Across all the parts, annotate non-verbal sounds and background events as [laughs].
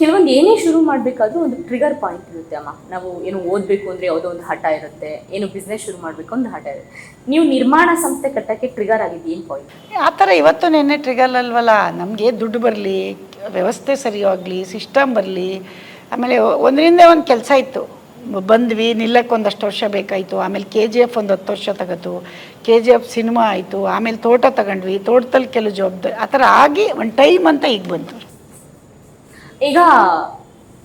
ಕೆಲವೊಂದು ಏನೇ ಶುರು ಮಾಡಬೇಕಾದ್ರೂ ಒಂದು ಟ್ರಿಗರ್ ಪಾಯಿಂಟ್ ಇರುತ್ತೆ ಅಮ್ಮ. ನಾವು ಏನು ಓದಬೇಕು ಅಂದರೆ ಯಾವುದೋ ಒಂದು ಹಠ ಇರುತ್ತೆ, ಏನು ಬಿಸ್ನೆಸ್ ಶುರು ಮಾಡಬೇಕು ಒಂದು ಹಠ ಇರುತ್ತೆ. ನೀವು ನಿರ್ಮಾಣ ಸಂಸ್ಥೆ ಕಟ್ಟಕ್ಕೆ ಟ್ರಿಗರ್ ಆಗಿದ್ದು ಏನು ಪಾಯಿಂಟ್ ಆ ಥರ ಇವತ್ತು ನೆನ್ನೆ ಟ್ರಿಗರ್ ಅಲ್ವಲ್ಲ, ನಮಗೆ ದುಡ್ಡು ಬರಲಿ, ವ್ಯವಸ್ಥೆ ಸರಿಯಾಗಲಿ ಸಿಸ್ಟಮ್ ಬರಲಿ, ಆಮೇಲೆ ಒಂದರಿಂದ ಒಂದು ಕೆಲಸ ಇತ್ತು. ಬಂದ್ವಿ, ನಿಲ್ಲಕ್ಕೆ ಒಂದಷ್ಟು ವರ್ಷ ಬೇಕಾಯಿತು, ಆಮೇಲೆ ಕೆ ಜಿ ಎಫ್ ಒಂದು ಹತ್ತು ವರ್ಷ ತಗೋತು ಕೆ ಜಿ ಎಫ್ ಸಿನಿಮಾ ಆಯಿತು, ಆಮೇಲೆ ತೋಟ ತಗೊಂಡ್ವಿ, ತೋಟದಲ್ಲಿ ಕೆಲವು ಜವಾಬ್ದಾರಿ ಆ ಥರ ಆಗಿ ಒಂದು ಟೈಮ್ ಅಂತ ಈಗ ಬಂತು. ಈಗ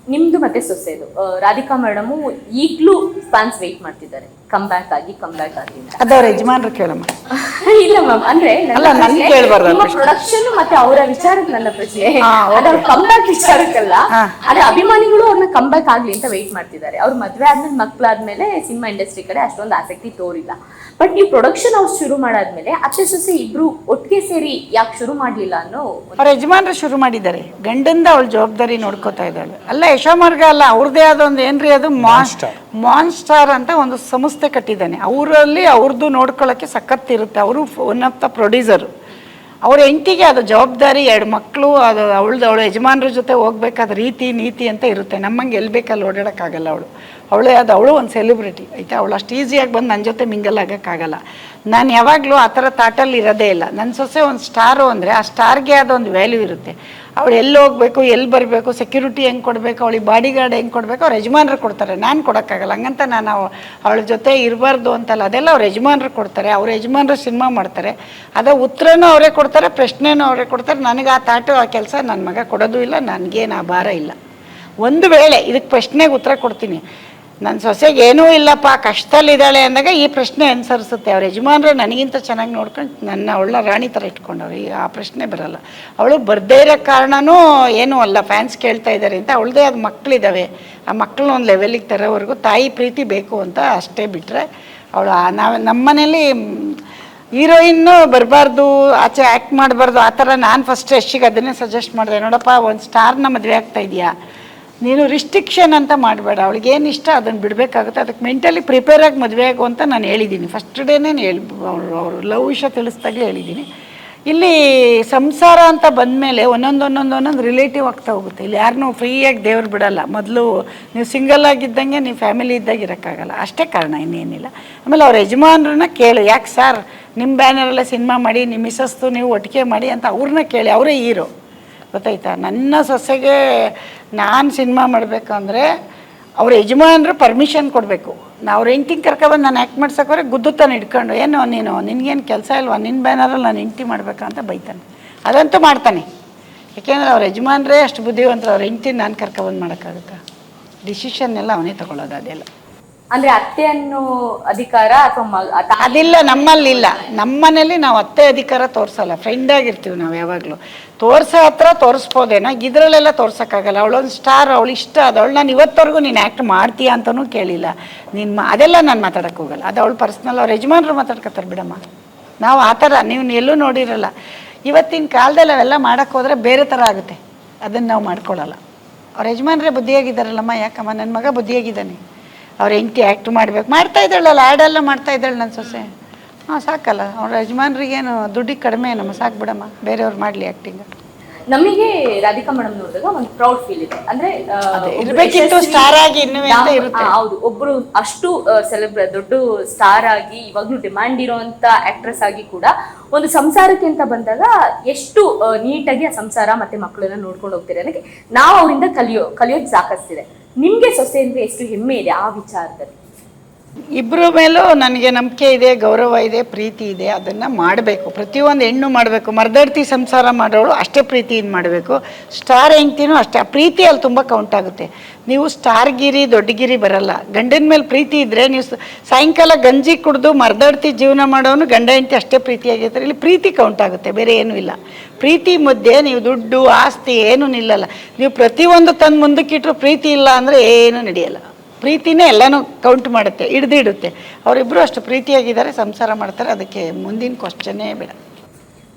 ನಿಮ್ದು ಮತ್ತೆ ಸೊಸೆದು. ರಾಧಿಕಾ ಮೇಡಮು ಈಗಲೂ ಫ್ಯಾನ್ಸ್ ವೆಯ್ಟ್ ಮಾಡ್ತಿದ್ದಾರೆ. ಕಮ್ ಬ್ಯಾಕ್ ಆಗಿ ಕಮ್ ಬ್ಯಾಕ್ ಆಗಿ ಅದವ್ರ ಯಜಮಾನ್ರು ಕೇಳಮ್ಮ. [laughs] ಇಲ್ಲ ಮ್ಯಾಮ್ ಅಂದ್ರೆ ಅಲ್ಲ, ನನ್ಗೆ ಕೇಳ್ಬಾರ್ದು ಆ ಪ್ರೊಡಕ್ಷನ್ ಮತ್ತೆ ಅವರ ವಿಚಾರಕ್ಕೆ ನನ್ನ ಪ್ರಶ್ನೆ. ಹಾ, ಅದ್ರ ಕಮ್ ಬ್ಯಾಕ್ ವಿಚಾರಕ್ಕಲ್ಲ ಹಾ. ಅದೇ ಅಭಿಮಾನಿಗಳು ಅವ್ರನ್ನ ಕಮ್ ಬ್ಯಾಕ್ ಆಗ್ಲಿ ಅಂತ ವೆಯ್ಟ್ ಮಾಡ್ತಿದ್ದಾರೆ. ಅವ್ರ ಮದ್ವೆ ಆದ್ಮೇಲೆ ಮಕ್ಳಾದ್ಮೇಲೆ ಸಿನಿಮಾ ಇಂಡಸ್ಟ್ರಿ ಕಡೆ ಅಷ್ಟೊಂದು ಆಸಕ್ತಿ ತೋರಿಲ್ಲ. ಬಟ್ ನೀವು ಪ್ರೊಡಕ್ಷನ್ ಹೌಸ್ ಶುರು ಮಾಡಾದ್ಮೇಲೆ ಅತ್ತೆ ಸೊಸೆ ಇಬ್ರು ಒಟ್ಟಿಗೆ ಸೇರಿ ಯಾಕೆ ಶುರು ಮಾಡ್ಲಿಲ್ಲ ಅನ್ನೋ ಒಂದು- ಅವ್ರ ಯಜಮಾನ್ರು ಶುರು ಮಾಡಿದ್ದಾರೆ. ಗಂಡಂದ ಅವಳ ಜವಾಬ್ದಾರಿ ನೋಡ್ಕೋತಾ ಇದ್ದಾಳೆ. ಅಲ್ಲ ಯಶೋಮಾರ್ಗ ಅಲ್ಲ ಅವ್ರದೇ ಆದ ಒಂದು ಏನ್ರಿ ಅದು? ಮಾನ್ ಸ್ಟಾರ್ ಅಂತ ಒಂದು ಸಂಸ್ಥೆ ಕಟ್ಟಿದ್ದಾನೆ. ಅವರಲ್ಲಿ ಅವ್ರದ್ದು ನೋಡ್ಕೊಳ್ಳೋಕ್ಕೆ ಸಖತ್ ಇರುತ್ತೆ ಅವರು ಒನ್ ಆಫ್ ದ ಪ್ರೊಡ್ಯೂಸರು ಅವ್ರ ಹೆಂಡತಿಗೆ ಅದು ಜವಾಬ್ದಾರಿ, ಎರಡು ಮಕ್ಕಳು ಅದು ಅವಳ್ದು, ಅವಳು ಯಜಮಾನ್ರ ಜೊತೆ ಹೋಗ್ಬೇಕಾದ ರೀತಿ, ನೀತಿ ಅಂತ ಇರುತ್ತೆ. ನಮ್ಮಂಗೆ ಎಲ್ಲಿ ಬೇಕಲ್ಲಿ ಓಡಾಡೋಕ್ಕಾಗಲ್ಲ ಅವಳು. ಅವಳೇ ಅದು, ಅವಳು ಒಂದು ಸೆಲೆಬ್ರಿಟಿ ಆಯಿತಾ? ಅವಳು ಅಷ್ಟು ಈಸಿಯಾಗಿ ಬಂದು ನನ್ನ ಜೊತೆ ಮಿಂಗಲ್ ಆಗೋಕ್ಕಾಗಲ್ಲ. ನಾನು ಯಾವಾಗಲೂ ಆ ಥರ ತಾಟಲ್ಲಿ ಇರೋದೇ ಇಲ್ಲ. ನನ್ನ ಸೊಸೆ ಒಂದು ಸ್ಟಾರು ಅಂದರೆ ಆ ಸ್ಟಾರ್ಗೆ ಆದ ಒಂದು ವ್ಯಾಲ್ಯೂ ಇರುತ್ತೆ. ಅವಳು ಎಲ್ಲಿ ಹೋಗ್ಬೇಕು, ಎಲ್ಲಿ ಬರಬೇಕು ಸೆಕ್ಯೂರಿಟಿ ಹೆಂಗೆ ಕೊಡಬೇಕು, ಅವಳಿಗೆ ಬಾಡಿ ಗಾರ್ಡ್ ಹೆಂಗೆ ಕೊಡಬೇಕು, ಅವ್ರ ಯಜಮಾನ್ರು ಕೊಡ್ತಾರೆ. ನಾನು ಕೊಡೋಕ್ಕಾಗಲ್ಲ. ಹಂಗಂತ ನಾನು ಅವ- ಅವಳ ಜೊತೆ ಇರಬಾರ್ದು ಅಂತಲ್ಲ. ಅದೆಲ್ಲ ಅವ್ರ ಯಜಮಾನ್ರು ಕೊಡ್ತಾರೆ. ಅವ್ರ ಯಜಮಾನ್ರು ಸಿನಿಮಾ ಮಾಡ್ತಾರೆ. ಅದ ಉತ್ತರನೂ ಅವರೇ ಕೊಡ್ತಾರೆ, ಪ್ರಶ್ನೆನೂ ಅವರೇ ಕೊಡ್ತಾರೆ. ನನಗೆ ಆ ತಾಟು ಆ ಕೆಲಸ ನನ್ನ ಮಗ ಕೊಡೋದು ಇಲ್ಲ, ನನಗೇನು ಆ ಭಾರ ಇಲ್ಲ. ಒಂದು ವೇಳೆ ಇದಕ್ಕೆ ಪ್ರಶ್ನೆಗೆ ಉತ್ತರ ಕೊಡ್ತೀನಿ. ನನ್ನ ಸೊಸೆಗೆ ಏನೂ ಇಲ್ಲಪ್ಪ, ಕಷ್ಟದಲ್ಲಿದ್ದಾಳೆ ಅಂದಾಗ ಈ ಪ್ರಶ್ನೆ ಅನುಸರಿಸುತ್ತೆ. ಅವ್ರ ಯಜಮಾನರು ನನಗಿಂತ ಚೆನ್ನಾಗಿ ನೋಡ್ಕೊಂಡು ನನ್ನ ಅವಳ ರಾಣಿ ಥರ ಇಟ್ಕೊಂಡವ್ರು. ಈ ಆ ಪ್ರಶ್ನೆ ಬರಲ್ಲ. ಅವಳು ಬರದೇ ಇರೋ ಕಾರಣನೂ ಏನೂ ಅಲ್ಲ. ಫ್ಯಾನ್ಸ್ ಕೇಳ್ತಾ ಇದ್ದಾರೆ ಅಂತ ಅವಳದೇ ಅದು ಮಕ್ಕಳಿದ್ದಾವೆ ಆ ಮಕ್ಕಳನ್ನ ಒಂದು ಲೆವೆಲಿಗೆ ತರೋವರೆಗೂ ತಾಯಿ ಪ್ರೀತಿ ಬೇಕು ಅಂತ ಅಷ್ಟೇ ಬಿಟ್ಟರೆ ಅವಳು ನಾವು ನಮ್ಮ ಮನೇಲಿ ಹೀರೋಯಿನ್ನು ಬರಬಾರ್ದು, ಆಚೆ ಆ್ಯಕ್ಟ್ ಮಾಡಬಾರ್ದು, ಆ ಥರ ನಾನು ಫಸ್ಟ್ ಯಶ್ಗೆ ಅದನ್ನೇ ಸಜೆಸ್ಟ್ ಮಾಡಿದೆ. ನೋಡಪ್ಪ, ಒಂದು ಸ್ಟಾರ್ನ ಮದುವೆ ಆಗ್ತಾ ಇದೆಯಾ? ನೀನು ರಿಸ್ಟ್ರಿಕ್ಷನ್ ಅಂತ ಮಾಡಬೇಡ. ಅವಳಿಗೆ ಏನು ಇಷ್ಟ ಅದನ್ನು ಬಿಡಬೇಕಾಗುತ್ತೆ. ಅದಕ್ಕೆ ಮೆಂಟಲಿ ಪ್ರಿಪೇರ್ ಆಗಿ ಮದುವೆ ಆಗು ಅಂತ ನಾನು ಹೇಳಿದ್ದೀನಿ ಫಸ್ಟ್ ಡೇನೇ ಹೇಳಿ, ಅವರು ಅವರು ಲವ್ ವಿಷಯ ತಿಳಿಸ್ದಾಗಲೇ ಹೇಳಿದ್ದೀನಿ ಇಲ್ಲಿ ಸಂಸಾರ ಅಂತ ಬಂದಮೇಲೆ ಒಂದೊಂದು ಒಂದೊಂದು ಒಂದೊಂದು ರಿಲೇಟಿವ್ ಆಗ್ತಾ ಹೋಗುತ್ತೆ. ಇಲ್ಲಿ ಯಾರನ್ನೂ ಫ್ರೀಯಾಗಿ ದೇವ್ರು ಬಿಡಲ್ಲ. ಮೊದಲು ನೀವು ಸಿಂಗಲ್ ಆಗಿದ್ದಂಗೆ ನೀವು ಫ್ಯಾಮಿಲಿ ಇದ್ದಾಗ ಇರೋಕ್ಕಾಗಲ್ಲ. ಅಷ್ಟೇ ಕಾರಣ ಇನ್ನೇನಿಲ್ಲ. ಆಮೇಲೆ ಅವ್ರ ಯಜಮಾನ್ರನ್ನ ಕೇಳು. ಯಾಕೆ ಸರ್ ನಿಮ್ಮ ಬ್ಯಾನರಲ್ಲೇ ಸಿನಿಮಾ ಮಾಡಿ ನಿಮ್ಮ ಮಿಸಸ್ತು ನೀವು ಒಟ್ಟಿಗೆ ಮಾಡಿ ಅಂತ ಅವ್ರನ್ನ ಕೇಳಿ. ಅವರೇ ಹೀರೋ ಗೊತ್ತಾಯ್ತಾ? ನನ್ನ ಸೊಸೆಗೆ ನಾನು ಸಿನಿಮಾ ಮಾಡಬೇಕಂದ್ರೆ ಅವ್ರ ಯಜಮಾನರು ಪರ್ಮಿಷನ್ ಕೊಡಬೇಕು. ನಾವು ಅವ್ರ ಹೆಂಡ್ತಿಗೆ ಕರ್ಕೊಬಂದು ನಾನು ಆ್ಯಕ್ಟ್ ಮಾಡ್ಸೋಕೋರೆ ಗುದ್ದುತ್ತಾನೆ ಇಟ್ಕೊಂಡು ಏನು ನೀನು, ನಿನಗೇನು ಕೆಲಸ ಇಲ್ವಾ? ನಿನ್ನ ಬ್ಯಾನರಲ್ಲಿ ನಾನು ಹೆಂಡ್ತಿ ಮಾಡಬೇಕಂತ ಬೈತಾನೆ. ಅದಂತೂ ಮಾಡ್ತಾನೆ. ಯಾಕೆಂದರೆ ಅವ್ರ ಯಜಮಾನ್ರೇ ಅಷ್ಟು ಬುದ್ಧಿವಂತರು, ಅವ್ರ ಹೆಂಡ್ತಿ ನಾನು ಕರ್ಕೊಬಂದು ಮಾಡೋಕ್ಕಾಗುತ್ತಾ? ಡಿಸಿಷನ್ ಎಲ್ಲ ಅವನೇ ತಗೊಳ್ಳೋದು ಅದೆಲ್ಲ. ಅಂದ್ರೆ ಅತ್ತೆ ಅನ್ನೋ ಅಧಿಕಾರ ಅಥವಾ ಅದಿಲ್ಲ, ನಮ್ಮಲ್ಲಿಲ್ಲ. ನಮ್ಮನೇಲಿ ನಾವು ಅತ್ತೆ ಅಧಿಕಾರ ತೋರಿಸಲ್ಲ. ಫ್ರೆಂಡ್ ಆಗಿರ್ತೀವಿ ನಾವು ಯಾವಾಗಲೂ. ತೋರ್ಸೋ ಹತ್ರ ತೋರಿಸ್ಬೋದೇನೋ, ಇದರಲ್ಲೆಲ್ಲ ತೋರ್ಸೋಕ್ಕಾಗಲ್ಲ. ಅವಳೊಂದು ಸ್ಟಾರ್ ಅವಳು ಇಷ್ಟ ಅದು ಅವಳು, ನಾನು ಇವತ್ತವರೆಗೂ ನೀನು ಆ್ಯಕ್ಟ್ ಮಾಡ್ತೀಯ ಅಂತಲೂ ಕೇಳಿಲ್ಲ. ನಿನ್ನ ಅದೆಲ್ಲ ನಾನು ಮಾತಾಡೋಕ್ಕೆ ಹೋಗಲ್ಲ. ಅದು ಅವಳು ಪರ್ಸ್ನಲ್ ಅವ್ರ ಯಜಮಾನ್ರು ಮಾತಾಡ್ಕೊತಾರೆ, ಬಿಡಮ್ಮ, ನಾವು ಆ ಥರ ನೀವು ಎಲ್ಲೂ ನೋಡಿರಲ್ಲ. ಇವತ್ತಿನ ಕಾಲದಲ್ಲಿ ಅವೆಲ್ಲ ಮಾಡೋಕ್ಕೆ ಹೋದರೆ ಬೇರೆ ಥರ ಆಗುತ್ತೆ. ಅದನ್ನು ನಾವು ಮಾಡ್ಕೊಳ್ಳಲ್ಲ ಅವ್ರ ಯಜಮಾನ್ರೇ ಬುದ್ಧಿಯಾಗಿದ್ದಾರಲ್ಲಮ್ಮ? ಯಾಕಮ್ಮ? ನನ್ನ ಮಗ ಬುದ್ಧಿಯಾಗಿದ್ದಾನೆ. ಅವ್ರ ಹೆಂಡತಿ ಆ್ಯಕ್ಟ್ ಮಾಡ್ಬೇಕು. ಮಾಡ್ತಾ ಇದ್ದಾಳಲ್ಲ ಆ್ಯಡೆಲ್ಲ ಮಾಡ್ತಾ ಇದ್ದಾಳೆ ನನ್ನ ಸೊಸೆ. ಹಾಂ ಸಾಕಲ್ಲ. ಅವ್ರ ಯಜಮಾನ್ರಿಗೇನು ದುಡ್ಡಿಗೆ ಕಡಿಮೆ ನಮ್ಮ ಸಾಕು ಬಿಡಮ್ಮ. ಬೇರೆಯವ್ರು ಮಾಡಲಿ ಆ್ಯಕ್ಟಿಂಗ್ ನಮಗೆ ರಾಧಿಕಾ ಮೇಡಮ್ ನೋಡಿದಾಗ ಒಂದು ಪ್ರೌಡ್ ಫೀಲ್ ಇದೆ. ಅಂದ್ರೆ ಇರ್ಬೇಕಿತ್ತು star ಆಗಿ. ಹೌದು. ಒಬ್ರು ಅಷ್ಟು ಸೆಲೆಬ್ರ ದೊಡ್ಡ ಸ್ಟಾರ್ ಆಗಿ ಇವಾಗ್ಲೂ ಡಿಮ್ಯಾಂಡ್ ಇರುವಂತ ಆಕ್ಟ್ರೆಸ್ ಆಗಿ ಕೂಡ ಒಂದು ಸಂಸಾರಕ್ಕೆ ಅಂತ ಬಂದಾಗ ಎಷ್ಟು ನೀಟಾಗಿ ಆ ಸಂಸಾರ ಮತ್ತೆ ಮಕ್ಕಳನ್ನ ನೋಡ್ಕೊಂಡು ಹೋಗ್ತಾರೆ ಅದಕ್ಕೆ ನಾವು ಅವರಿಂದ ಕಲಿಯೋ ಕಲಿಯೋದು ಸಾಕಷ್ಟಿದೆ. ನಿಮ್ಗೆ ಸೊಸೆ ಅಂದ್ರೆ ಎಷ್ಟು ಹೆಮ್ಮೆ ಇದೆ ಆ ವಿಚಾರದಲ್ಲಿ? ಇಬ್ಬರ ಮೇಲೂ ನನಗೆ ನಂಬಿಕೆ ಇದೆ, ಗೌರವ ಇದೆ, ಪ್ರೀತಿ ಇದೆ, ಅದನ್ನು ಮಾಡಬೇಕು. ಪ್ರತಿಯೊಂದು ಹೆಣ್ಣು ಮಾಡಬೇಕು. ಮರ್ದಡ್ತಿ ಸಂಸಾರ ಮಾಡೋಳು ಅಷ್ಟೇ ಪ್ರೀತಿಯಿಂದ ಮಾಡಬೇಕು. ಸ್ಟಾರ್ ಹೆಂಡ್ತಿನೂ ಅಷ್ಟೇ. ಆ ಪ್ರೀತಿ ಅಲ್ಲಿ ತುಂಬ ಕೌಂಟ್ ಆಗುತ್ತೆ. ನೀವು ಸ್ಟಾರ್ಗಿರಿ, ದೊಡ್ಡಗಿರಿ ಬರಲ್ಲ. ಗಂಡನ ಮೇಲೆ ಪ್ರೀತಿ ಇದ್ದರೆ ನೀವು ಸಾಯಂಕಾಲ ಗಂಜಿ ಕುಡಿದು ಮರ್ದಡ್ತಿ ಜೀವನ ಮಾಡೋನು ಗಂಡ ಹೆಂಡ್ತಿ ಅಷ್ಟೇ ಪ್ರೀತಿಯಾಗಿರ್ತಾರೆ. ಇಲ್ಲಿ ಪ್ರೀತಿ ಕೌಂಟ್ ಆಗುತ್ತೆ. ಬೇರೆ ಏನೂ ಇಲ್ಲ. ಪ್ರೀತಿ ಮಧ್ಯೆ ನೀವು ದುಡ್ಡು ಆಸ್ತಿ ಏನು ನಿಲ್ಲಲ್ಲ. ನೀವು ಪ್ರತಿಯೊಂದು ತಂದು ಮುಂದಕ್ಕಿಟ್ಟರು ಪ್ರೀತಿ ಇಲ್ಲ ಅಂದರೆ ಏನೂ ನಡೆಯಲ್ಲ. ಪ್ರೀತಿನೇ ಎಲ್ಲನೂ ಕೌಂಟ್ ಮಾಡುತ್ತೆ ಹಿಡಿದಿಡುತ್ತೆ. ಅವರಿಬ್ಬರು ಅಷ್ಟು ಪ್ರೀತಿಯಾಗಿದ್ದಾರೆ ಸಂಸಾರ ಮಾಡ್ತಾರೆ. ಅದಕ್ಕೆ ಮುಂದಿನ ಕ್ವಶನ್ನೇ ಬೇಡ.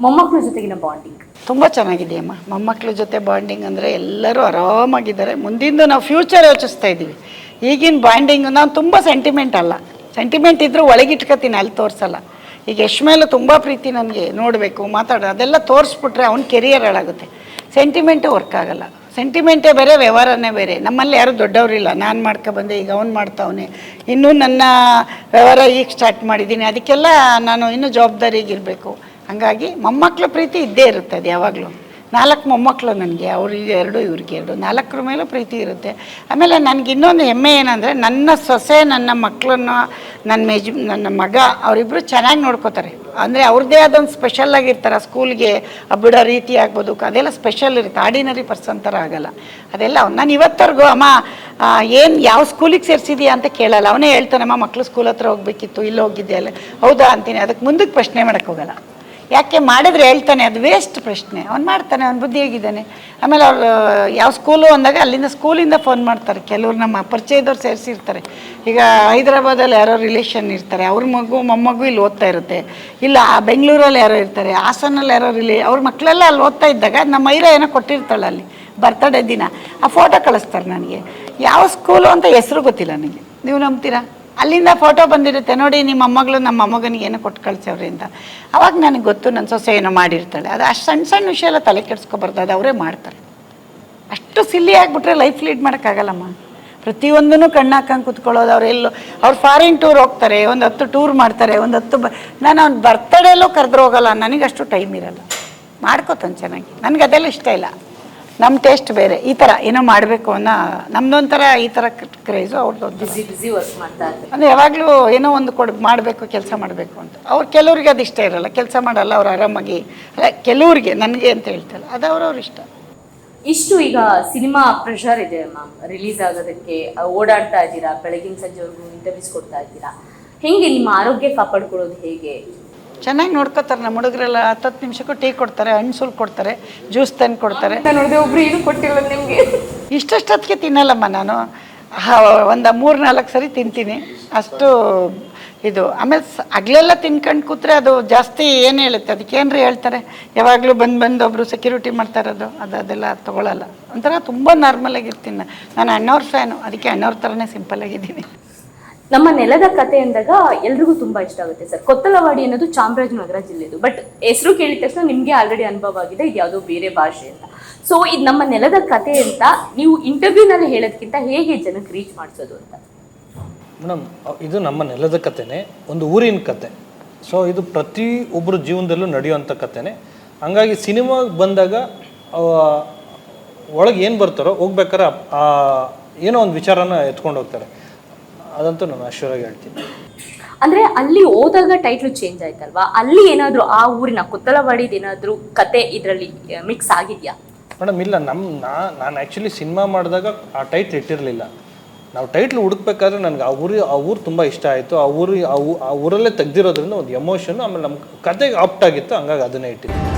ಮೊಮ್ಮಕ್ಕಳ ಜೊತೆಗಿನ ಬಾಂಡಿಂಗ್ ತುಂಬ ಚೆನ್ನಾಗಿದೆ ಅಮ್ಮ. ಮೊಮ್ಮಕ್ಕಳ ಜೊತೆ ಬಾಂಡಿಂಗ್ ಅಂದರೆ ಎಲ್ಲರೂ ಆರಾಮಾಗಿದ್ದಾರೆ. ಮುಂದಿಂದು ನಾವು ಫ್ಯೂಚರ್ ಯೋಚಿಸ್ತಾ ಇದ್ದೀವಿ. ಈಗಿನ ಬಾಂಡಿಂಗ್ ನಾನು ತುಂಬ ಸೆಂಟಿಮೆಂಟ್ ಅಲ್ಲ. ಸೆಂಟಿಮೆಂಟ್ ಇದ್ದರೂ ಒಳಗಿಟ್ಕೋತೀನಿ ಅಲ್ಲಿ ತೋರಿಸಲ್ಲ. ಈಗ ಯಶ್ ಮೇಲೆ ತುಂಬ ಪ್ರೀತಿ ನನಗೆ ನೋಡಬೇಕು ಮಾತಾಡೋ ಅದೆಲ್ಲ ತೋರಿಸ್ಬಿಟ್ರೆ ಅವ್ನ ಕೆರಿಯರ್ ಹಾಳಾಗುತ್ತೆ. ಸೆಂಟಿಮೆಂಟೇ ವರ್ಕ್ ಆಗಲ್ಲ. ಸೆಂಟಿಮೆಂಟೇ ಬೇರೆ, ವ್ಯವಹಾರನೇ ಬೇರೆ. ನಮ್ಮಲ್ಲಿ ಯಾರು ದೊಡ್ಡವರಿಲ್ಲ. ನಾನು ಮಾಡ್ಕೊಬಂದೆ ಈಗ ಅವ್ನು ಮಾಡ್ತಾವನೆ. ಇನ್ನೂ ನನ್ನ ವ್ಯವಹಾರ ಈಗ ಸ್ಟಾರ್ಟ್ ಮಾಡಿದ್ದೀನಿ. ಅದಕ್ಕೆಲ್ಲ ನಾನು ಇನ್ನೂ ಜವಾಬ್ದಾರಿಗಿರಬೇಕು ಹಾಗಾಗಿ ಮೊಮ್ಮಕ್ಕಳ ಪ್ರೀತಿ ಇದ್ದೇ ಇರುತ್ತೆ ಅದು ಯಾವಾಗಲೂ. ನಾಲ್ಕು ಮೊಮ್ಮಕ್ಕಳು ನನಗೆ ಅವ್ರಿಗೆ ಎರಡು, ಇವ್ರಿಗೆ ಎರಡು. ನಾಲ್ಕರ ಮೇಲೂ ಪ್ರೀತಿ ಇರುತ್ತೆ. ಆಮೇಲೆ ನನಗೆ ಇನ್ನೊಂದು ಹೆಮ್ಮೆ ಏನಂದರೆ, ನನ್ನ ಸೊಸೆ, ನನ್ನ ಮಕ್ಕಳನ್ನ ನನ್ನ ಮೆಜ್ ನನ್ನ ಮಗ ಅವರಿಬ್ಬರು ಚೆನ್ನಾಗಿ ನೋಡ್ಕೋತಾರೆ. ಅಂದರೆ ಅವ್ರದ್ದೇ ಆದೊಂದು ಸ್ಪೆಷಲ್ ಆಗಿರ್ತಾರೆ. ಸ್ಕೂಲ್ಗೆ ಬಿಡೋ ರೀತಿ ಆಗ್ಬೋದು, ಅದೆಲ್ಲ ಸ್ಪೆಷಲ್ ಇರುತ್ತೆ. ಆರ್ಡಿನರಿ ಪರ್ಸನ್ ಥರ ಆಗಲ್ಲ. ಅದೆಲ್ಲ ನಾನು ಇವತ್ತರೆಗೂ, ಅಮ್ಮ ಏನು ಯಾವ ಸ್ಕೂಲಿಗೆ ಸೇರಿಸಿದ್ಯಾ ಅಂತ ಕೇಳಲ್ಲ. ಅವನೇ ಹೇಳ್ತಾನಮ್ಮ ಮಕ್ಕಳು ಸ್ಕೂಲ್ ಹತ್ರ ಹೋಗ್ಬೇಕಿತ್ತು ಇಲ್ಲಿ ಹೋಗಿದ್ದೆ ಅಲ್ಲ, ಹೌದಾ? ಅಂತೀನಿ. ಅದಕ್ಕೆ ಮುಂದಕ್ಕೆ ಪ್ರಶ್ನೆ ಮಾಡೋಕ್ಕೆ ಹೋಗಲ್ಲ. ಯಾಕೆ ಮಾಡಿದ್ರೆ ಹೇಳ್ತಾನೆ, ಅದು ವೇಸ್ಟ್ ಪ್ರಶ್ನೆ. ಅವ್ನು ಮಾಡ್ತಾನೆ, ಅವ್ನು ಬುದ್ಧಿ ಹೇಗಿದ್ದಾನೆ? ಆಮೇಲೆ ಅವ್ರು, ಯಾವ ಸ್ಕೂಲು ಅಂದಾಗ ಅಲ್ಲಿಂದ ಸ್ಕೂಲಿಂದ ಫೋನ್ ಮಾಡ್ತಾರೆ. ಕೆಲವ್ರು ನಮ್ಮ ಪರಿಚಯದವ್ರು ಸೇರಿಸಿರ್ತಾರೆ. ಈಗ ಹೈದರಾಬಾದಲ್ಲಿ ಯಾರೋ ರಿಲೇಷನ್ ಇರ್ತಾರೆ. ಅವ್ರ ಮಗು ಮೊಮ್ಮಗು ಇಲ್ಲಿ ಓದ್ತಾ ಇರುತ್ತೆ. ಇಲ್ಲ ಬೆಂಗಳೂರಲ್ಲಿ ಯಾರೋ ಇರ್ತಾರೆ. ಹಾಸನಲ್ಲಿ ಯಾರೋ ರಿಲೇ ಅವ್ರ ಮಕ್ಕಳೆಲ್ಲ ಅಲ್ಲಿ ಓದ್ತಾ ಇದ್ದಾಗ ನಮ್ಮ ಐರ ಏನೋ ಕೊಟ್ಟಿರ್ತಾಳೆ ಅಲ್ಲಿ ಬರ್ತಡೇ ದಿನ. ಆ ಫೋಟೋ ಕಳಿಸ್ತಾರೆ ನನಗೆ. ಯಾವ ಸ್ಕೂಲು ಅಂತ ಹೆಸರು ಗೊತ್ತಿಲ್ಲ ನನಗೆ ನೀವು ನಂಬ್ತೀರಾ? ಅಲ್ಲಿಂದ ಫೋಟೋ ಬಂದಿರುತ್ತೆ. ನೋಡಿ, ನಿಮ್ಮ ಮೊಮ್ಮಗಳು ನಮ್ಮ ಮೊಮ್ಮಗನಿಗೆ ಏನೋ ಕೊಟ್ಟು ಕಳ್ಸವ್ರಿ ಅಂತ. ಅವಾಗ ನನಗೆ ಗೊತ್ತು ನನ್ನ ಸೊಸೆ ಏನೋ ಮಾಡಿರ್ತಾಳೆ. ಅದು ಅಷ್ಟು ಸಣ್ಣ ಸಣ್ಣ ವಿಷಯ ಎಲ್ಲ ತಲೆ ಕೆಡಿಸ್ಕೊಬಾರ್ದು ಅದು ಅವರೇ ಮಾಡ್ತಾರೆ. ಅಷ್ಟು ಸಿಲ್ಲಿ ಆಗಿಬಿಟ್ರೆ ಲೈಫ್ ಲೀಡ್ ಮಾಡೋಕ್ಕಾಗಲ್ಲಮ್ಮ. ಪ್ರತಿಯೊಂದನ್ನು ಕಣ್ಣು ಹಾಕಂಗೆ ಕುತ್ಕೊಳ್ಳೋದು. ಅವ್ರು ಎಲ್ಲೋ, ಅವ್ರು ಫಾರಿನ್ ಟೂರ್ ಹೋಗ್ತಾರೆ. ಒಂದು ಹತ್ತು ಟೂರ್ ಮಾಡ್ತಾರೆ. ಒಂದು ಹತ್ತು ಬ, ನಾನು ಅವ್ನು ಬರ್ತಡೇಲೂ ಕರೆದ್ರೋಗಲ್ಲ ನನಗಷ್ಟು ಟೈಮ್ ಇರಲ್ಲ. ಮಾಡ್ಕೋತಾನೆ ಚೆನ್ನಾಗಿ. ನನಗೆ ಅದೆಲ್ಲ ಇಷ್ಟ ಇಲ್ಲ. ನಮ್ಮ ಟೇಸ್ಟ್ ಬೇರೆ. ಈ ಥರ ಏನೋ ಮಾಡಬೇಕು ಅನ್ನೋ ನಮ್ದೊಂಥರ ಈ ಥರ ಕ್ರೇಜು ಅವ್ರದ್ದು ಬಿಸಿ ವರ್ಕ್ ಮಾಡ್ತಾ ಅಂದರೆ ಯಾವಾಗಲೂ ಏನೋ ಒಂದು ಕೊಡ್ ಮಾಡಬೇಕು ಕೆಲಸ ಮಾಡಬೇಕು ಅಂತ. ಅವ್ರು ಕೆಲವ್ರಿಗೆ ಅದು ಇಷ್ಟ ಇರಲ್ಲ. ಕೆಲಸ ಮಾಡಲ್ಲ ಅವ್ರು ಆರಾಮಾಗಿ. ಕೆಲವ್ರಿಗೆ ನನಗೆ ಅಂತ ಹೇಳ್ತಾರೆ ಅದು ಅವ್ರವ್ರ ಇಷ್ಟ. ಇಷ್ಟು ಈಗ ಸಿನಿಮಾ ಪ್ರೆಷರ್ ಇದೆ ಮ್ಯಾಮ್ ರಿಲೀಸ್ ಆಗೋದಕ್ಕೆ ಓಡಾಡ್ತಾ ಇದ್ದೀರಾ? ಬೆಳಗಿನ ಸಂಜೆವರೆಗೂ ಇಂಟರ್ವ್ಯೂಸ್ ಕೊಡ್ತಾ ಇದ್ದೀರಾ? ಹೆಂಗೆ ನಿಮ್ಮ ಆರೋಗ್ಯ ಕಾಪಾಡ್ಕೊಳ್ಳೋದು ಹೇಗೆ? ಚೆನ್ನಾಗಿ ನೋಡ್ಕೋತಾರೆ ನಮ್ಮ ಹುಡುಗರೆಲ್ಲ. ಹತ್ತತ್ತು ನಿಮಿಷಕ್ಕೂ ಟೀ ಕೊಡ್ತಾರೆ ಹಣ್ಣು ಸುಲ್ ಕೊಡ್ತಾರೆ ಜ್ಯೂಸ್ ತಂದು ಕೊಡ್ತಾರೆ. ನೋಡಿದೆ ಒಬ್ರು ಏನು ಕೊಟ್ಟಿಲ್ಲ ನಿಮಗೆ. ಇಷ್ಟಷ್ಟೊತ್ತಿಗೆ ತಿನ್ನಲ್ಲಮ್ಮ ನಾನು. ಒಂದು ಮೂರು ನಾಲ್ಕು ಸರಿ ತಿಂತೀನಿ. ಅಷ್ಟು ಇದು ಆಮೇಲೆ ಹಗಲೆಲ್ಲ ತಿನ್ಕೊಂಡು ಕೂತ್ರೆ ಅದು ಜಾಸ್ತಿ ಏನು ಹೇಳುತ್ತೆ? ಅದಕ್ಕೆ ಏನ್ರಿ ಹೇಳ್ತಾರೆ? ಯಾವಾಗಲೂ ಬಂದು ಬಂದು ಒಬ್ಬರು ಸೆಕ್ಯೂರಿಟಿ ಮಾಡ್ತಾ ಇರೋದು ಅದು ಅದೆಲ್ಲ ತೊಗೊಳಲ್ಲ. ಒಂಥರ ತುಂಬ ನಾರ್ಮಲ್ ಆಗಿರ್ತೀನಿ ನಾನು. ನಾನು ಅಣ್ಣವ್ರ ಫ್ಯಾನು ಅದಕ್ಕೆ ಅಣ್ಣವ್ರ ಥರನೇ ಸಿಂಪಲ್ ಆಗಿದ್ದೀನಿ. ನಮ್ಮ ನೆಲದ ಕತೆ ಅಂದಾಗ ಎಲ್ರಿಗೂ ತುಂಬಾ ಇಷ್ಟ ಆಗುತ್ತೆ ಸರ್. ಕೊತ್ತಲವಾಡಿ ಅನ್ನೋದು ಚಾಮರಾಜನಗರ ಜಿಲ್ಲೆದು. ಬಟ್ ಹೆಸರು ಕೇಳಿದ ತಕ್ಷಣ ನಿಮ್ಗೆ ಆಲ್ರೆಡಿ ಅನುಭವ ಆಗಿದೆ, ಇದು ಯಾವುದೋ ಬೇರೆ ಭಾಷೆ ಅಂತ. ಸೊ ಇದು ನಮ್ಮ ನೆಲದ ಕತೆ ಅಂತ ನೀವು ಇಂಟರ್ವ್ಯೂನಲ್ಲಿ ಹೇಳೋದಕ್ಕಿಂತ ಹೇಗೆ ಜನಕ್ಕೆ ರೀಚ್ ಮಾಡಿಸೋದು ಅಂತ? ಮೇಡಮ್, ಇದು ನಮ್ಮ ನೆಲದ ಕಥೆನೇ ಒಂದು ಊರಿನ ಕತೆ. ಸೊ ಇದು ಪ್ರತಿ ಒಬ್ಬರ ಜೀವನದಲ್ಲೂ ನಡೆಯುವಂಥ ಕಥೆನೇ ಹಂಗಾಗಿ ಸಿನಿಮಾಗೆ ಬಂದಾಗ ಒಳಗೆ ಏನು ಬರ್ತಾರೋ ಹೋಗ್ಬೇಕಾರೆ ಏನೋ ಒಂದು ವಿಚಾರನ ಎತ್ಕೊಂಡು ಹೋಗ್ತಾರೆ. ಅದಂತೂ ನಾನು ಶೂರಾಗಿ ಹೇಳ್ತೀನಿ. ಅಂದ್ರೆ ಅಲ್ಲಿ ಹೋದಾಗ ಟೈಟ್ಲು ಚೇಂಜ್ ಆಯ್ತಲ್ವಾ? ಅಲ್ಲಿ ಏನಾದ್ರೂ ಆ ಊರಿನ ಕೊತ್ತಲವಾಡಿದ ಏನಾದ್ರೂ ಕತೆ ಇದರಲ್ಲಿ ಮಿಕ್ಸ್ ಆಗಿದ್ಯಾ? ಮೇಡಮ್ ಇಲ್ಲ ನಮ್ಮ ನಾ ನಾನು ಆ್ಯಕ್ಚುಲಿ ಸಿನಿಮಾ ಮಾಡಿದಾಗ ಆ ಟೈಟ್ಲ್ ಇಟ್ಟಿರಲಿಲ್ಲ. ನಾವು ಟೈಟ್ಲ್ ಹುಡುಕ್ಬೇಕಾದ್ರೆ ನನಗೆ ಆ ಊರು ಆ ಊರು ತುಂಬ ಇಷ್ಟ ಆಯಿತು. ಆ ಊರು ಆ ಆ ಊರಲ್ಲೇ ತೆಗ್ದಿರೋದ್ರಿಂದ ಒಂದು ಎಮೋಷನ್ ಆಮೇಲೆ ನಮ್ಮ ಕತೆಗೆ ಆಪ್ಟ್ ಆಗಿತ್ತು ಹಂಗಾಗಿ ಅದನ್ನೇ ಇಟ್ಟಿದ್ದೆ